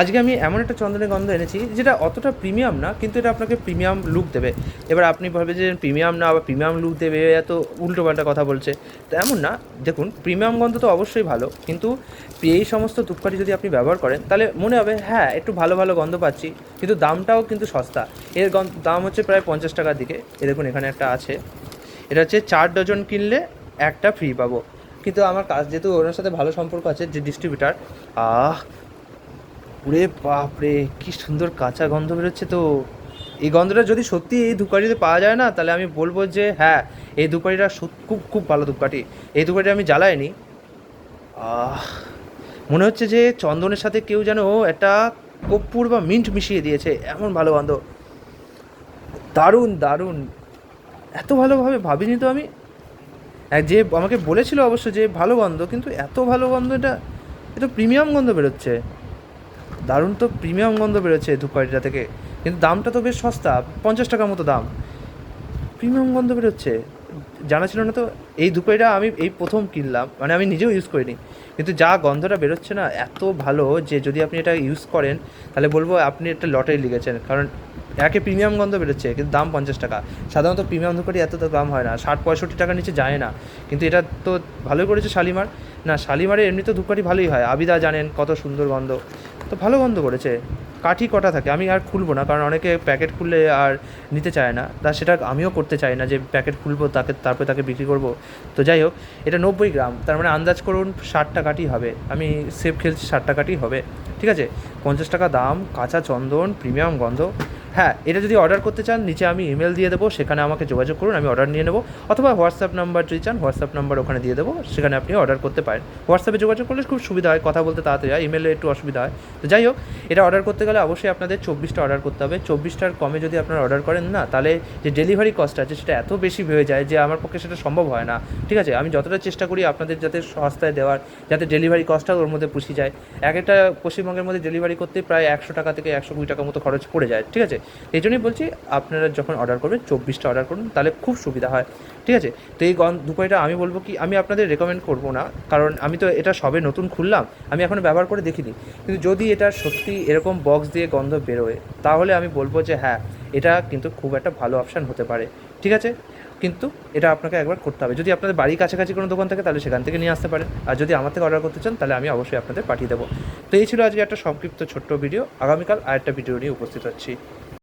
আজকে আমি এমন একটা চন্দনের গন্ধ এনেছি যেটা অতটা প্রিমিয়াম না, কিন্তু এটা আপনাকে প্রিমিয়াম লুক দেবে। এবার আপনি ভাবে যে প্রিমিয়াম না বা প্রিমিয়াম লুক দেবে, এত উল্টো পাল্টা কথা বলছে তো এমন না। দেখুন, প্রিমিয়াম গন্ধ তো অবশ্যই ভালো, কিন্তু এই সমস্ত ধূপকাঠি যদি আপনি ব্যবহার করেন, তাহলে মনে হবে হ্যাঁ একটু ভালো ভালো গন্ধ পাচ্ছি, কিন্তু দামটাও কিন্তু সস্তা। এর দাম হচ্ছে প্রায় পঞ্চাশ টাকার দিকে। এ দেখুন, এখানে একটা আছে। এটা হচ্ছে চার ডজন কিনলে একটা ফ্রি পাবো। কিন্তু আমার কাজ, যেহেতু ওনার সাথে ভালো সম্পর্ক আছে, যে ডিস্ট্রিবিউটার আহ ওরে বাপরে, কি সুন্দর কাঁচা গন্ধ বেরোচ্ছে তো। এই গন্ধটা যদি সত্যি এই ধূপকাঠিতে পাওয়া যায় না, তাহলে আমি বলব যে হ্যাঁ এই ধূপকাঠিটা খুব খুব ভালো ধূপকাঠি। এই ধূপকাঠি আমি জ্বালাইনি। আহ, মনে হচ্ছে যে চন্দনের সাথে কেউ যেন একটা কর্পূর বা মিন্ট মিশিয়ে দিয়েছে, এমন ভালো গন্ধ। দারুণ দারুণ। এত ভালোভাবে ভাবিনি তো আমি। যে আমাকে বলেছিল অবশ্য যে ভালো গন্ধ, কিন্তু এত ভালো গন্ধ এটা এটা প্রিমিয়াম গন্ধ বেরোচ্ছে। দারুণ তো প্রিমিয়াম গন্ধ বেরোচ্ছে ধূপকাঠিটা থেকে। কিন্তু দামটা তো বেশ সস্তা, পঞ্চাশ টাকার মতো দাম। প্রিমিয়াম গন্ধ বেরোচ্ছে। জানা ছিল না তো, এই ধূপকাঠিটা আমি এই প্রথম কিনলাম মানে আমি নিজেও ইউজ করিনি। কিন্তু যা গন্ধটা বেরোচ্ছে না, এত ভালো যে যদি আপনি এটা ইউজ করেন, তাহলে বলব আপনি একটা লটারি লিখেছেন। কারণ একে প্রিমিয়াম গন্ধ বেরোচ্ছে, কিন্তু দাম পঞ্চাশ টাকা। সাধারণত প্রিমিয়াম ধূপকাঠি এত তো দাম হয় না, ষাট পঁয়ষট্টি টাকার নিচে যায় না। কিন্তু এটা তো ভালোই করেছে শালিমার। না, শালিমারে এমনি তো ধূপকাঠি ভালোই হয়। আবিদা জানেন কত সুন্দর গন্ধ। তো ভালো গন্ধ করেছে। কাঠি কটা থাকে, আমি আর খুলবো না, কারণ অনেকে প্যাকেট খুললে আর নিতে চায় না। তা সেটা আমিও করতে চাই না যে প্যাকেট খুলবো, তাকে, তারপরে তাকে বিক্রি করব। তো যাই হোক, এটা নব্বই গ্রাম, তার মানে আন্দাজ করুন ষাট টাকাটি হবে। আমি সেফ খেলছি ষাট টাকাটি হবে। ঠিক আছে? পঞ্চাশ টাকা দাম, কাঁচা চন্দন, প্রিমিয়াম গন্ধ। হ্যাঁ এটা যদি অর্ডার করতে চান, নিচে আমি ইমেল দিয়ে দেবো, সেখানে আমাকে যোগাযোগ করুন, আমি অর্ডার নিয়ে নেব, অথবা হোয়াটসঅ্যাপ নাম্বার যদি চান হোয়াটসঅ্যাপ নাম্বার ওখানে দিয়ে দেবো, সেখানে আপনি অর্ডার করতে পারেন। হোয়াটসঅ্যাপে যোগাযোগ করলে খুব সুবিধা হয়, কথা বলতে তাড়াতাড়ি হয় ইমেলে একটু অসুবিধা হয়। তো যাই হোক, এটা অর্ডার করতে গেলে অবশ্যই আপনাদের চব্বিশটা অর্ডার করতে হবে। চব্বিশটার কমে যদি আপনারা অর্ডার করেন না, তাহলে যে ডেলিভারি কস্ট আছে, সেটা এত বেশি হয়ে যায় যে আমার পক্ষে সেটা সম্ভব হয় না। ঠিক আছে, আমি যতটা চেষ্টা করি আপনাদের যাতে সস্তায় দেওয়ার, যাতে ডেলিভারি কস্টটা ওর মধ্যে পুষি যায়। এক একটা পশ্চিমবঙ্গের মধ্যে ডেলিভারি করতে প্রায় একশো টাকা থেকে একশো কুড়ি টাকা মতো খরচ পড়ে যায়। ঠিক আছে এই জন্যই বলছি, আপনারা যখন অর্ডার করবেন, চব্বিশটা অর্ডার করুন, তাহলে খুব সুবিধা হয়। ঠিক আছে? তো এই গন দুপাইটা আমি বলব কি, আমি আপনাদের রেকমেন্ড করব না, কারণ আমি তো এটা সবে নতুন খুললাম, আমি এখনও ব্যবহার করে দেখিনি। কিন্তু যদি এটা সত্যি এরকম বক্স দিয়ে গন্ধ বেরোয়, তাহলে আমি বলব যে হ্যাঁ এটা কিন্তু খুব একটা ভালো অপশান হতে পারে। ঠিক আছে? কিন্তু এটা আপনাকে একবার করতে হবে। যদি আপনাদের বাড়ির কাছাকাছি কোনো দোকান থাকে, তাহলে সেখান থেকে নিয়ে আসতে পারেন। আর যদি আমার থেকে অর্ডার করতে চান, তাহলে আমি অবশ্যই আপনাদের পাঠিয়ে দেবো। তো এই ছিল আজকে একটা সংক্ষিপ্ত ছোট্ট ভিডিও আগামীকাল আরেকটা ভিডিও নিয়ে উপস্থিত হচ্ছি।